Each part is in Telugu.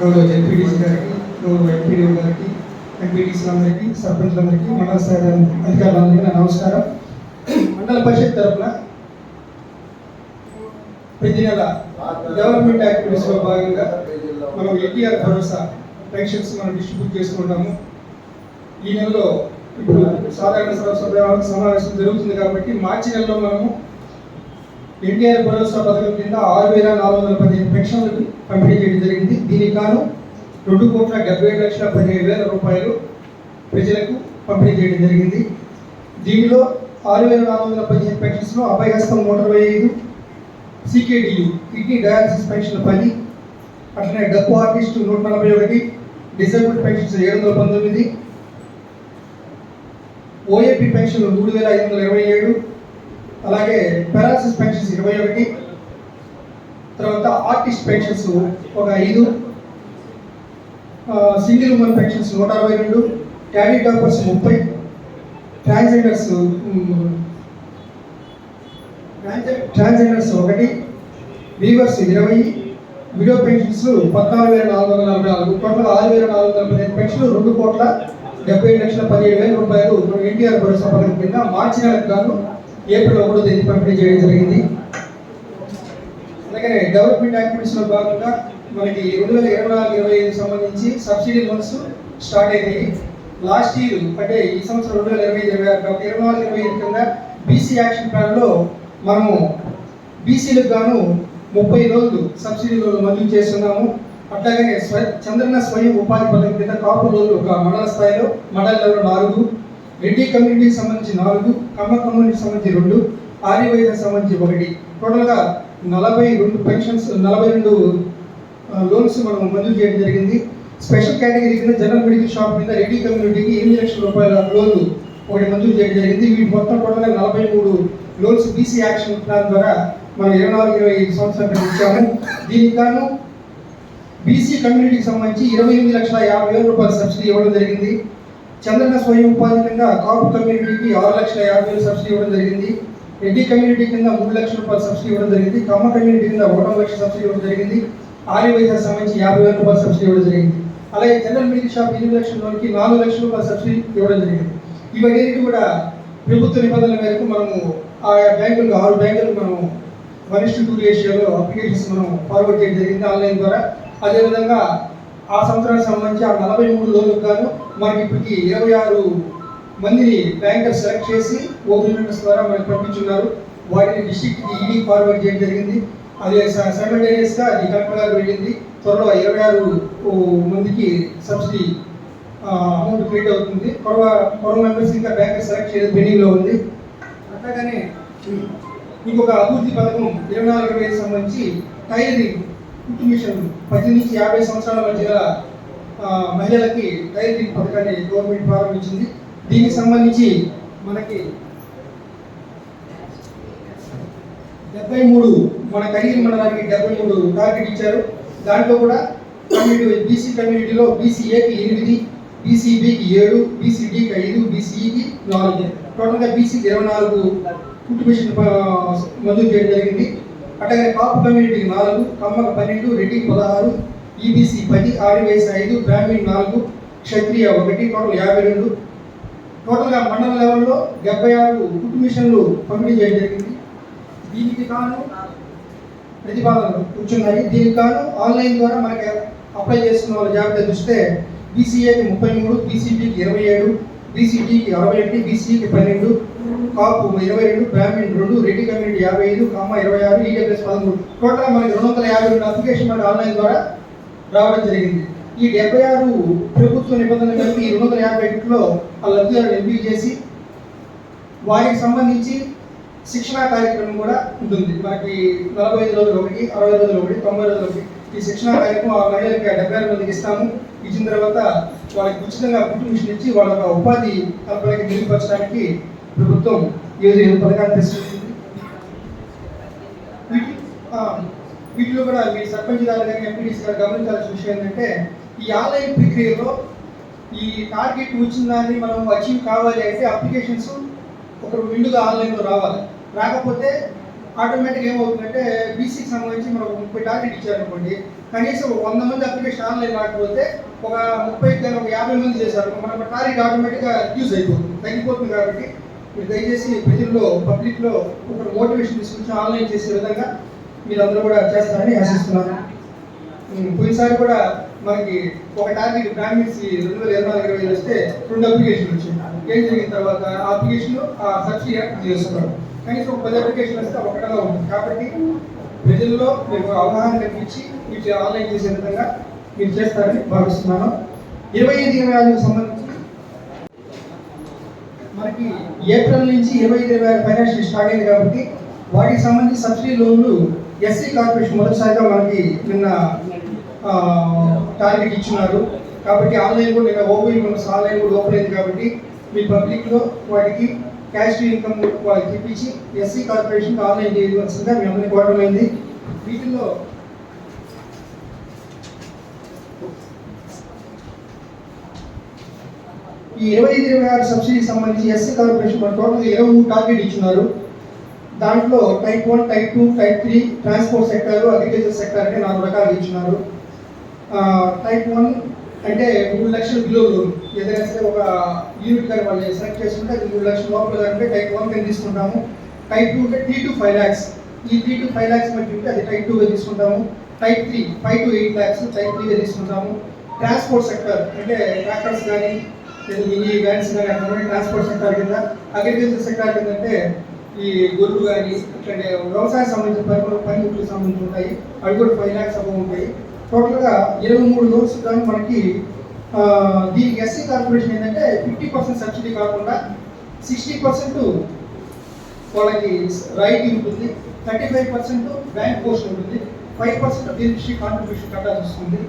గౌరవ జడ్పీడీసీ గారికి గౌరవ ఎంపీడీఓ గారికి ఎంపీటీసీలందరికీ సర్పంచ్లందరికీ మండల స్థాయి అధికారులందరికీ నా నమస్కారం. మండల పరిషత్ తరఫున ప్రతి నెల డెవలప్మెంట్ యాక్టివిటీస్లో భాగంగా మనం ఎన్టీఆర్ భరోసా పెన్షన్స్ మనం డిస్ట్రిబ్యూట్ చేసుకుంటాము. ఈ నెలలో ఇప్పుడు సాధారణ సభ సమావేశం జరుగుతుంది కాబట్టి మార్చి నెలలో మనము ఎన్టీఆర్ భరోసా పథకం కింద ఆరు వేల నాలుగు వందల పదిహేను పెన్షన్లకు పంపిణీ చేయడం జరిగింది. దీనికి గాను రెండు కోట్ల డెబ్బై ఏడు లక్షల పదిహేడు వేల రూపాయలు ప్రజలకు పంపిణీ చేయడం జరిగింది. దీనిలో ఆరు వేల నాలుగు వందల పదిహేను పెన్షన్స్లో అభయహస్తం నూట ఇరవై ఐదు సికేడియు కిడ్నీ డయాలసిస్ పెన్షన్ పది అట్లనే డబ్బు ఆర్టిస్ట్ నూట నలభై ఒకటి డిసేబుల్డ్ పెన్షన్స్ ఏడు వందల పంతొమ్మిది ఓఏపీ పెన్షన్ మూడు వేల ఐదు వందల ఇరవై ఏడు అలాగే పెరాలసిస్ పెన్షన్స్ ఇరవై ఒకటి తర్వాత ఆర్టిస్ట్ పెన్షన్స్ ఒక ఐదు సింగిల్ ఉమెన్ పెన్షన్స్ నూట అరవై రెండు క్యాడీ డాక్టర్స్ ముప్పై ట్రాన్స్జెండర్స్ ట్రాన్స్జెండర్స్ ఒకటి వీవర్స్ ఇరవై విడో పెన్షన్స్ పద్నాలుగు వేల నాలుగు వందల నలభై నాలుగు టోటల్ ఆరు వేల నాలుగు వందల పదిహేను పెన్షన్లు రెండు కోట్ల డెబ్బై లక్షల పదిహేడు వేల రూపాయలు ఎన్టీఆర్ భరోసా పథకం కింద మార్చి నెలకు గాను ఏప్రిల్ ఒకటో తేదీ పంపిణీ చేయడం జరిగింది. అలాగే డెవలప్మెంట్ యాక్టివిటీస్లో భాగంగా మనకి రెండు వేల ఇరవై నాలుగు ఇరవై ఐదు సంబంధించి సబ్సిడీ లోన్స్ స్టార్ట్ అయినాయి. లాస్ట్ ఇయర్ అంటే ఈ సంవత్సరం రెండు వేల ఇరవై ఐదు ఇరవై ఆరు కాబట్టి ఇరవై నాలుగు ఇరవై ఐదు కింద బీసీ యాక్షన్ ప్లాన్లో మనము బీసీలకు గాను ముప్పై రోజులు సబ్సిడీ లోన్లు మంజూరు చేస్తున్నాము. అట్లాగనే స్వ చంద్రన్న స్వయం ఉపాధి పథకం కింద కాపు రోజులు ఒక మండల స్థాయిలో మండల లెవెల్ నాలుగు రెడ్డి కమ్యూనిటీకి సంబంధించి నాలుగు కమ్మ కమ్యూనిటీకి సంబంధించి రెండు ఆర్యవైద్య సంబంధించి ఒకటి. టోటల్గా నలభై రెండు పెన్షన్స్ నలభై రెండు లోన్స్ మనం మంజూరు చేయడం జరిగింది. స్పెషల్ కేటగిరీ కింద జనరల్ మెడికల్ షాప్ మీద రెడ్డి కమ్యూనిటీకి ఎనిమిది లక్షల రూపాయల లోన్లు ఒకటి మంజూరు చేయడం జరిగింది. వీటి మొత్తం టోటల్గా నలభై మూడు లోన్స్ బీసీ యాక్షన్ ప్లాన్ ద్వారా మనం ఇరవై నాలుగు ఇరవై ఐదు సంవత్సరాలు ఇచ్చాము. దీనికి గాను బీసీ కమ్యూనిటీకి సంబంధించి ఇరవై ఎనిమిది లక్షల యాభై వేల రూపాయల సబ్సిడీ ఇవ్వడం జరిగింది. చంద్రన్న స్వయం ఉపాధి కింద కాపు కమ్యూనిటీకి ఆరు లక్షల యాభై వేలు సబ్సిడీ ఇవ్వడం జరిగింది. రెడ్డి కమ్యూనిటీ కింద మూడు లక్షల రూపాయలు సబ్సిడీ ఇవ్వడం జరిగింది. కమ్మ కమ్యూనిటీ కింద ఒకటో లక్ష సబ్సిడీ ఇవ్వడం జరిగింది. ఆర్య వైద్యానికి సంబంధించి యాభై వేల రూపాయలు సబ్సిడీ ఇవ్వడం జరిగింది. అలాగే జనరల్ మెడికల్ షాప్ ఎనిమిది లక్షల లోనికి నాలుగు లక్షల రూపాయల సబ్సిడీ ఇవ్వడం జరిగింది. ఇవన్నీ కూడా ప్రభుత్వ నిబంధనల మేరకు మనము ఆయా బ్యాంకులకు ఆరు బ్యాంకులకు మనం వన్ ఇస్ టూ రేషియోలో అప్లికేషన్స్ మనం ఫార్వర్డ్ చేయడం జరిగింది ఆన్లైన్ ద్వారా. అదేవిధంగా ఆ సంవత్సరానికి సంబంధించి ఆ నలభై మూడు రోజులకు గాను మనకి ఇప్పటికి ఇరవై ఆరు మందిని బ్యాంకర్ సెలెక్ట్ చేసి ఓపెన్ మెంబర్స్ ద్వారా మనకి పంపించున్నారు. వాటిని డిస్ట్రిక్ట్కి ఈడీ ఫార్వర్డ్ చేయడం జరిగింది. అది సైమల్టేనియస్గా అది కలెక్టర్ గారు వెళ్ళింది త్వరలో ఇరవై ఆరు మందికి సబ్సిడీ అమౌంట్ క్రియేట్ అవుతుంది. కొరవ కొరవ మెంబర్స్ ఇంకా బ్యాంకర్ సెలెక్ట్ చేయడం పెండింగ్లో ఉంది. అట్లాగనే ఇంకొక అభివృద్ధి పథకం ఇరవై నాలుగు ఇరవై సంబంధించి టైలరింగ్ కుట్టు పది నుంచి యాభై సంవత్సరాల మధ్య మహిళలకి టైలరింగ్ పథకాన్ని గవర్నమెంట్ ప్రారంభించింది. దీనికి సంబంధించి మనకి డెబ్బై మూడు మన కరీర్ మండలానికి డెబ్బై మూడు టార్గెట్ ఇచ్చారు. దాంట్లో కూడా కమ్యూనిటీ బీసీ కమ్యూనిటీలో బీసీఏకి ఎనిమిది బీసీబీకి ఏడు బీసీడీకి ఐదు బీసీఈకి నాలుగు. టోటల్గా బీసీకి ఇరవై నాలుగు కుట్టు మంజూరు చేయడం జరిగింది. అట్లాగే కాపు కమ్యూనిటీకి నాలుగు కమ్మక పన్నెండు రెడ్డి పదహారు ఈబీసీ పది ఆర్యవేస్ ఐదు బ్రాహ్మీణ్ నాలుగు క్షత్రియ ఒకటి టోటల్ యాభై రెండు. టోటల్గా మండల లెవెల్లో డెబ్బై ఆరు కుట్టు మిషన్లు పంపిణీ చేయడం జరిగింది. దీనికి కాను ప్రతిపాదనలు కూర్చున్నాయి. దీనికి కాను ఆన్లైన్ ద్వారా మనకి అప్లై చేసుకున్న వాళ్ళ జాబితా చూస్తే బీసీఏకి ముప్పై మూడు బీసీబీకి ఇరవై ఏడు బీసీటీకి అరవై ఒకటి బీసీకి పన్నెండు కాపు ఇరవై రెండు బ్రాహ్మణ్ రెండు రెడ్డి యాభై ఐదు కామ ఇరవై ఆరు ఈడబ్ల్యూఎస్ పదమూడు. టోటల్ మనకి రెండు వందల యాభై రెండు అప్లికేషన్ మనకి ఆన్లైన్ ద్వారా రావడం జరిగింది. ఈ డెబ్బై ఆరు ప్రభుత్వ నిబంధనలు కలిపి ఈ రెండు వందల యాభై ఒకటిలో ఆ లబ్ధిదారులు ఎంపిక చేసి వారికి సంబంధించి శిక్షణా కార్యక్రమం కూడా ఉంటుంది. మనకి నలభై ఐదు రోజులు ఒకటి అరవై రోజులు ఒకటి తొంభై రోజులు ఒకటి. ఈ శిక్షణా కార్యక్రమం ఆ మహిళలకి డెబ్బై ఆరు మందికి ఇస్తాము. ఇచ్చిన తర్వాత వాళ్ళకి ఉచితంగా కుట్టు మిషన్ ఇచ్చి వాళ్ళ యొక్క ఉపాధి కల్పనకి మెరుగుపరచడానికి ప్రభుత్వం ఈ పథకాన్ని తీసుకుంటుంది వీటిలో కూడా మీ సర్పంచ్ గారు కానీ ఎంపీడీసీ గారు గమనించాల్సిన విషయం ఏంటంటే ఈ ఆన్లైన్ ప్రక్రియలో ఈ టార్గెట్ వచ్చిన దాన్ని మనం అచీవ్ కావాలి అంటే అప్లికేషన్స్ ఒకరు విండుగా ఆన్లైన్లో రావాలి. రాకపోతే ఆటోమేటిక్ ఏమవుతుందంటే బీసీకి సంబంధించి మనం ముప్పై టార్గెట్ ఇచ్చారనుకోండి కనీసం వంద మంది అప్లికేషన్ ఆన్లైన్ రాకపోతే ఒక ముప్పై కానీ ఒక యాభై మంది చేశారు మన టార్గెట్ ఆటోమేటిక్గా యూజ్ అయిపోతుంది తగ్గిపోతుంది కాబట్టి మీరు దయచేసి ప్రజల్లో పబ్లిక్లో ఒక మోటివేషన్ తీసుకొచ్చి ఆన్లైన్ చేసే విధంగా మీరు అందరూ కూడా చేస్తారని ఆశిస్తున్నాను పోయినసారి కూడా మనకి ఒక టార్గెట్ బ్రాహ్మిన్స్ రెండు వేల ఇరవై నాలుగు ఇరవై వస్తే రెండు అప్లికేషన్లు వచ్చాయి ఏం జరిగిన తర్వాత ఆ అప్లికేషన్ ఆ సబ్సిడీ యాక్ట్ చేస్తున్నారు. కనీసం పది అప్లికేషన్ వస్తే ఒకటలో ఉంది కాబట్టి ప్రజల్లో మీకు అవగాహన కల్పించి వీటి ఆన్లైన్ చేసే విధంగా మీరు చేస్తారని భావిస్తున్నాను. ఇరవై ఐదు ఇరవై ఆరుకు సంబంధించి మనకి ఏప్రిల్ నుంచి ఇరవై ఐదు ఇరవై ఆరు ఫైనాన్షియల్ స్టార్ట్ అయింది కాబట్టి వాటికి సంబంధించి సబ్సిడీ లోన్లు ఎస్సీ కార్పొరేషన్ మొదటిసారిగా మనకి నిన్న టార్గెట్ ఇచ్చినారు. కాబట్టి ఆన్లైన్ కూడా నిన్న ఓపెన్ ఆన్లైన్ కూడా ఓపెన్ అయింది కాబట్టి మీ పబ్లిక్లో వాటికి క్యాష్ ఇన్కమ్ వాళ్ళకి ఇప్పించి ఎస్సీ కార్పొరేషన్ ఆన్లైన్ చేయవలసిందిగా మీ అందరినీ కోరడమైంది వీటిల్లో ఈ ఇరవై ఐదు ఇరవై ఆరు సబ్సిడీ సంబంధించి ఎస్సీ కార్పొరేషన్ మన టోటల్ ఇరవై మూడు టార్గెట్ ఇచ్చినారు. దాంట్లో type one type two type three transport sector agriculture sector అంటే నాలుగు రకాలు ఇచ్చినారు. టైప్ వన్ అంటే మూడు లక్షల బిలో లోన్ ఏదైనా సరే ఒక యూనిట్ కానీ వాళ్ళు సెలెక్ట్ చేసుకుంటే అది మూడు లక్షల లోపల అంటే టైప్ వన్ కింద తీసుకుంటాము. టైప్ టూ అంటే త్రీ టు ఫైవ్ ల్యాక్స్ ఈ త్రీ టు ఫైవ్ ల్యాక్స్ బట్టి ఉంటే అది టైప్ టూగా తీసుకుంటాము. Type three five to eight lakhs type త్రీగా తీసుకుంటాము. ట్రాన్స్పోర్ట్ సెక్టర్ అంటే ట్రాక్టర్స్ కానీ లేదా మినీ వ్యాన్స్ కానీ అక్కడ ట్రాన్స్పోర్ట్ సెక్టర్ కింద అగ్రికల్చర్ సెక్టర్ కింద అంటే ఈ గొర్రెలు కానీ ఇట్లాంటి వ్యవసాయ సంబంధించిన పని పనిముట్లు సంబంధించి ఉంటాయి. అవి కూడా ఫైవ్ ల్యాక్స్ అబౌ ఉంటాయి. టోటల్గా ఇరవై మూడు లోన్స్ కానీ మనకి దీనికి ఎస్సీ కార్పొరేషన్ ఏంటంటే ఫిఫ్టీ పర్సెంట్ సబ్సిడీ కాకుండా సిక్స్టీ పర్సెంట్ వాళ్ళకి రైట్ ఉంటుంది. Thirty five percent bank post ఉంటుంది. ఫైవ్ పర్సెంట్ దీనికి కాంట్రిబ్యూషన్ కట్టాల్సి వస్తుంది.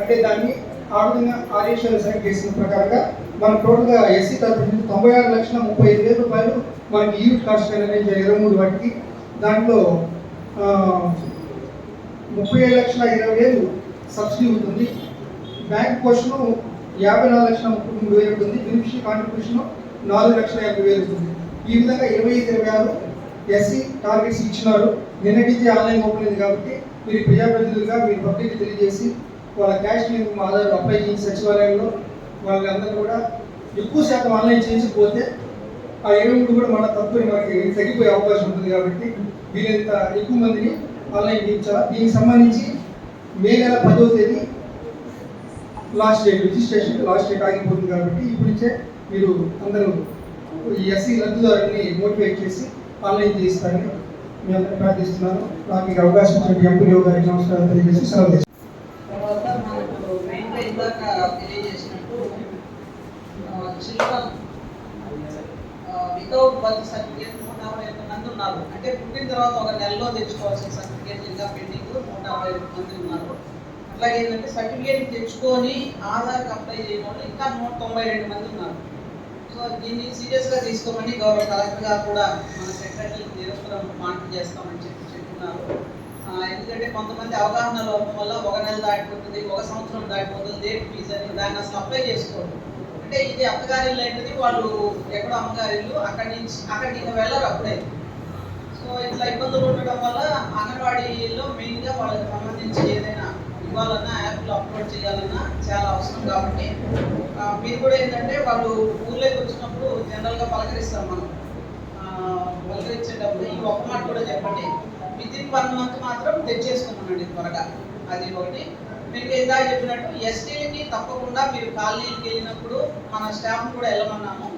అంటే దాన్ని ఆ విధంగా ఆర్ఏషియల్ సెలెక్ట్ చేసిన ప్రకారంగా మనం టోటల్గా ఎస్సీ తరఫు తొంభై ఆరు లక్షల ముప్పై ఐదు వేల రూపాయలు మనకి ఈ కాస్ట్ అనేది ఇరవై మూడు వాటికి దాంట్లో ముప్పై ఏడు లక్షల ఇరవై వేలు సబ్సిడీ ఉంటుంది. బ్యాంక్ పోర్షన్ యాభై నాలుగు లక్షల ముప్పై మూడు వేలు ఉంటుంది. బెనిఫిషరీ కాంట్రిబ్యూషన్ నాలుగు లక్షల యాభై వేలు ఉంటుంది. ఈ విధంగా ఇరవై ఐదు ఇరవై ఆరు ఎస్సీ టార్గెట్స్ ఇచ్చినారు. నిన్నటి ఆన్లైన్ ఓపెన్ అయింది కాబట్టి మీరు ప్రజాప్రతినిధులుగా మీరు పబ్లిక్ తెలియజేసి వాళ్ళ క్యాష్ ఇన్కమ్ ఆధార్ అప్లై చేసి సచివాలయంలో వాళ్ళందరూ కూడా ఎక్కువ శాతం ఆన్లైన్ చేయించకపోతే ఆ ఇరవై కూడా మన తత్వం మనకి తగ్గిపోయే అవకాశం ఉంటుంది కాబట్టి వీరంత ఎక్కువ మందిని ఆన్లైన్ చేయించాలి దీనికి సంబంధించి మే నెల పదవ తేదీ last date registration last date ఆగిపోతుంది కాబట్టి ఇప్పుడు మీరు అందరూ ఈ ఎస్సీ లబ్ధిదారుని మోటివేట్ చేసి ఆన్లైన్ చేస్తారని మీ అందరూ ప్రార్థిస్తున్నాను. నాకు ఈ అవకాశం ఇచ్చిన ఎంపీ గారికి నమస్కారం తెలియజేసి సెలవు తర్వాత మనకు తెలియజేసినట్టు చిల్డ్రన్ సర్టిఫికేట్ నూట అరవై ఒక్క మంది ఉన్నారు. అంటే పుట్టిన తర్వాత ఒక నెలలో తెచ్చుకోవాల్సిన సర్టిఫికేట్ ఇంకా పెండింగ్ నూట అరవై ఒక్క మంది ఉన్నారు. అట్లాగే ఏంటంటే సర్టిఫికేట్ తెచ్చుకొని ఆధార్కి అప్లై చేయడం ఇంకా నూట తొంభై రెండు మంది ఉన్నారు. సో దీన్ని సీరియస్గా తీసుకోమని గౌరవ కలెక్టర్ గారు కూడా మన సెక్రటరీ నిరంతరం మానిటర్ చేస్తామని చెప్పి చెప్తున్నారు. ఎందుకంటే కొంతమంది అవగాహన లోపం వల్ల ఒక నెల దాటిపోతుంది ఒక సంవత్సరం దాటిపోతుంది డేట్ ఫీజు అని దాన్ని అసలు అప్లై చేసుకోవడం అంటే ఇది అత్తగారి ఇల్లు ఏంటిది వాళ్ళు ఎక్కడో అమ్మగారి ఇల్లు అక్కడి నుంచి అక్కడికి ఇంకా వెళ్ళరు అప్పుడే. సో ఇట్లా ఇబ్బందులు ఉండడం వల్ల అంగన్వాడీలో మెయిన్గా వాళ్ళకి సంబంధించి ఏదైనా ఇవ్వాలన్నా యాప్లో అప్లోడ్ చేయాలన్నా చాలా అవసరం కాబట్టి మీరు కూడా ఏంటంటే వాళ్ళు ఊర్లోకి వచ్చినప్పుడు జనరల్గా పలకరిస్తాం మనం. పలకరించేటప్పుడు ఈ ఒక్క మాట కూడా చెప్పండి. విత్ ఇన్ వన్ మంత్ మాత్రం తెచ్చేసుకోమనండి త్వరగా. అది ఒకటి. మీకు ఇందాక చెప్పినట్టు ఎస్టీలకి తప్పకుండా మీరు కాలనీకి వెళ్ళినప్పుడు మన స్టాఫ్ కూడా వెళ్ళమన్నాము.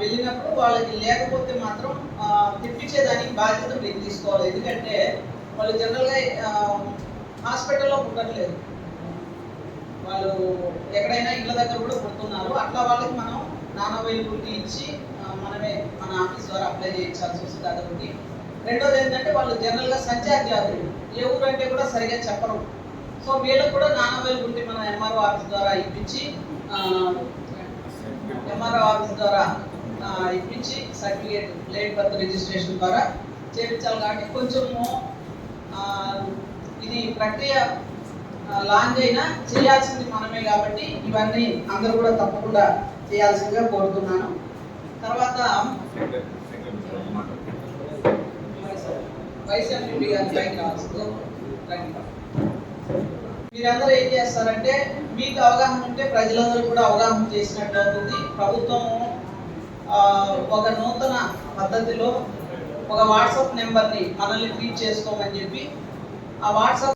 వెళ్ళినప్పుడు వాళ్ళకి లేకపోతే మాత్రం ఆ, తెప్పించేదానికి బాధ్యత మీరు తీసుకోవాలి. ఎందుకంటే వాళ్ళు జనరల్గా హాస్పిటల్లో పుట్టట్లేదు వాళ్ళు ఎక్కడైనా ఇళ్ళ దగ్గర కూడా పుడుతున్నారు. అట్లా వాళ్ళకి మనం నాన్ అవైలబిలిటీ ఇచ్చి మనమే మన ఆఫీస్ ద్వారా అప్లై చేయించాల్సి వస్తుంది. అదొకటి రెండోది ఏంటంటే వాళ్ళు జనరల్గా సంచార్ జాతులు ఏ ఊరంటే కూడా సరిగా చెప్పరు. సో వీళ్ళకి కూడా నాన్ అవైలబిలిటీ మన ఎంఆర్ఓ ఆఫీస్ ద్వారా ఇప్పించి ఎంఆర్ఓ ఆఫీస్ ద్వారా ఇప్పించి సర్టిఫికేట్ లేట్ బర్త్ రిజిస్ట్రేషన్ ద్వారా చేయించాలి కాబట్టి కొంచెము ఇది ప్రక్రియ లాంగ్ అయినా చేయాల్సింది మనమే కాబట్టి ఇవన్నీ అందరూ కూడా తప్పకుండా చేయాల్సిందిగా కోరుతున్నాను. తర్వాత వైస్ ఎంపీ గారి పైకి రావాల్సింది. రండి. మీరందరూ ఏం చేస్తారంటే మీకు అవగాహన ఉంటే ప్రజలందరూ కూడా అవగాహన చేసినట్టు అవుతుంది. ప్రభుత్వం ఒక నూతన పద్ధతిలో ఒక వాట్సాప్ నెంబర్ని మనల్ని ట్రీట్ చేసుకోమని చెప్పి ఆ వాట్సాప్